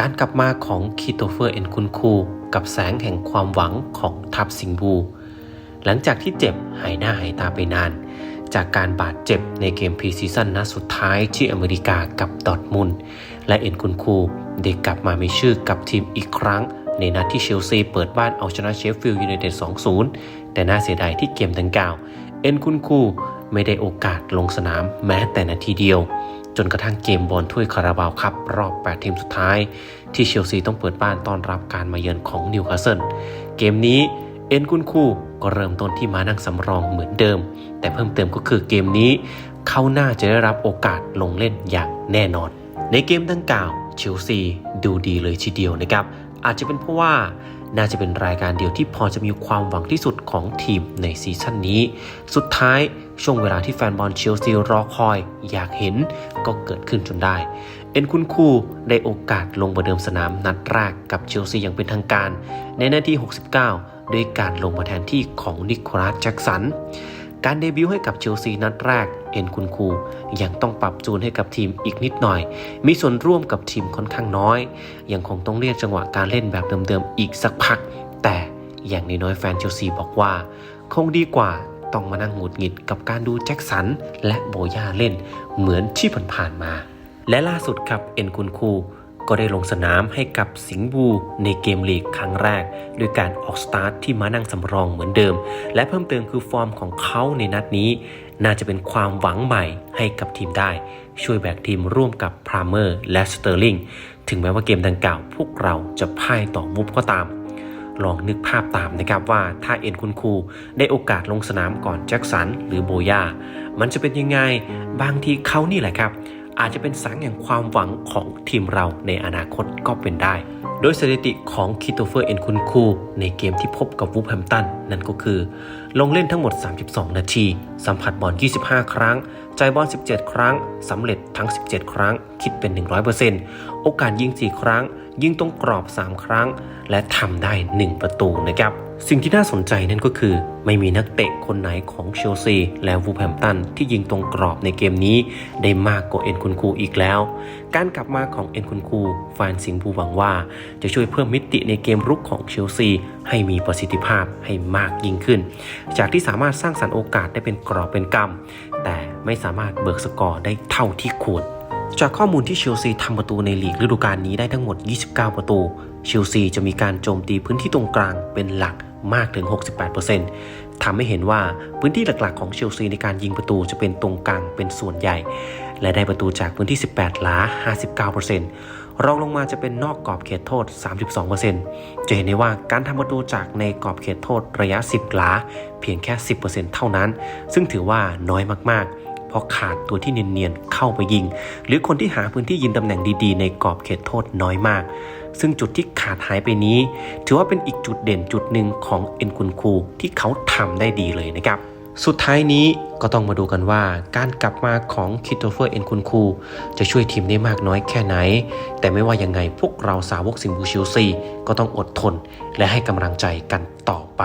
การกลับมาของคีโตเฟอร์เอ็นคุนคูกับแสงแห่งความหวังของทัพสิงบู หลังจากที่เจ็บหายหน้าหายตาไปนาน จากการบาดเจ็บในเกมพรีซีซั่นนัดสุดท้ายที่อเมริกากับดอทมุนและเอ็นคุนคูได้กลับมามีชื่อกับทีมอีกครั้ง ในนัดที่เชลซีเปิดบ้านเอาชนะเชฟฟิลด์ยูไนเต็ด 2-0 แต่น่าเสียดายที่เกมดังกล่าว เอ็นคุนคูไม่ได้โอกาสลงสนามแม้แต่นาทีเดียว จนกระทั่งเกมบอลถ้วยคาราบาวคัพรอบ 8 ทีมสุดท้าย ที่เชลซีต้องเปิดบ้านต้อนรับการมาเยือนของนิวคาสเซิลเกมนี้เอ็นคุนคูก็เริ่มต้นที่มานั่งสำรองเหมือนเดิม แต่เพิ่มเติมก็คือเกมนี้ เขาหน่าจะได้รับโอกาสลงเล่นอย่างแน่นอน ในเกมดังกล่าวเชลซีดูดีเลยทีเดียวนะครับ อาจจะเป็นเพราะว่า น่าจะเป็นรายการเดียวที่พอจะมีความหวังที่สุดของทีมในซีซั่นนี้ สุดท้ายช่วงเวลาที่แฟนบอลเชลซีรอคอยอยากเห็นก็เกิดขึ้นจนได้ เอ็นคุนคูได้โอกาสลงประเดิมสนามนัดแรกกับเชลซีอย่างเป็นทางการ ในนาที 69 ด้วยการลงมาแทนที่ของนิโคลัสแจ็กสัน การเดบิวต์ให้กับเชลซีนัดแรก เอ็นคุนคูยังต้องปรับจูนให้กับทีมอีกนิดหน่อย มีส่วนร่วมกับทีมค่อนข้างน้อย ยังคงต้องเรียกจังหวะการเล่นแบบเดิมๆอีกสักพัก แต่อย่างน้อยๆแฟนเชลซีบอกว่า คงดีกว่าต้องมานั่งหงุดหงิดกับการดูแจ็คสันและโบย่าเล่นเหมือนที่ผ่านๆมา และล่าสุดครับเอ็นคุนคู ก็ได้ลงสนามให้กับสิงห์บูในเกมลีกครั้งแรกด้วยการออกสตาร์ทที่มานั่งสำรองเหมือนเดิม และเพิ่มเติมคือฟอร์มของเขาในนัดนี้ น่าจะเป็นความหวังใหม่ให้กับทีมได้ ช่วยแบกทีมร่วมกับพรามเมอร์และสเตอร์ลิงถึงแม้ว่าเกมดังกล่าวพวกเราจะพ่ายต่อมุฟก็ตาม ลองนึกภาพตามนะครับว่าถ้าเอ็นคุณครูได้โอกาสลงสนามก่อนแจ็คสันหรือโบยามันจะเป็นยังไงบางทีเขานี่แหละครับ อาจจะเป็นสังแห่งความหวังของทีมเราในอนาคตก็เป็นได้โดยสถิติของคิโตเฟอร์เอ็นคุณคูในเกมที่พบกับวูฟแฮมตัน นั่นก็คือ ลงเล่นทั้งหมด 32 นาที สัมผัสบอล 25 ครั้ง จ่ายบอล 17 ครั้ง สำเร็จทั้ง 17 ครั้ง คิดเป็น 100%โอกาสยิง 4 ครั้ง ยิงตรงกรอบ 3 ครั้ง และทำได้ 1 ประตูนะครับ สิ่งที่น่าสนใจนั่นก็คือ ไม่มีนักเตะคนไหนของเชลซีและวูฟแฮมตันที่ยิงตรงกรอบในเกมนี้ ได้มากกว่าเอ็นคุณคูอีกแล้วการกลับมาของเอ็นคุณคูแฟนสิงห์บูหวังว่า จะช่วยเพิ่มมิติในเกมรุกของเชลซี ให้มีประสิทธิภาพให้มากยิ่งขึ้น จากที่สามารถสร้างสรรค์โอกาสได้เป็นกรอบเป็นกำแต่ไม่สามารถเบิกสกอร์ได้เท่าที่ควรจากข้อมูลที่เชลซีทำประตูในลีกฤดูกาลนี้ได้ทั้งหมด 29 ประตู เชลซีจะมีการโจมตีพื้นที่ตรงกลางเป็นหลักมากถึง 68%ทำให้เห็นว่าพื้นที่หลักๆของเชลซีในการยิงประตูจะเป็นตรงกลางเป็นส่วนใหญ่ และได้ประตูจากพื้นที่ 18หลา59%รองลงมาจะเป็นนอกกรอบเขตโทษ 32%จะเห็นได้ว่าการทำประตูจากในกรอบเขตโทษระยะ 10หลาเพียงแค่ 10%เท่านั้น ซึ่งถือว่าน้อยมากๆเพราะขาดตัวที่เนียนๆเข้าไปยิง หรือคนที่หาพื้นที่ยิงตำแหน่งดีๆ ในกรอบเขตโทษน้อยมาก ซึ่งจุดที่ขาดหายไปนี้ ถือว่าเป็นอีกจุดเด่นจุดหนึ่งของเอ็นคุนคูที่เขาทำได้ดีเลยนะครับ สุดท้ายนี้ก็ต้องมาดูกันว่าการกลับมาของคิโตเฟอร์เอ็นคุนคูจะช่วยทีมได้มากน้อยแค่ไหน แต่ไม่ว่ายังไงพวกเราสาวกสิงห์บูเชลซีก็ต้องอดทน และให้กำลังใจกันต่อไป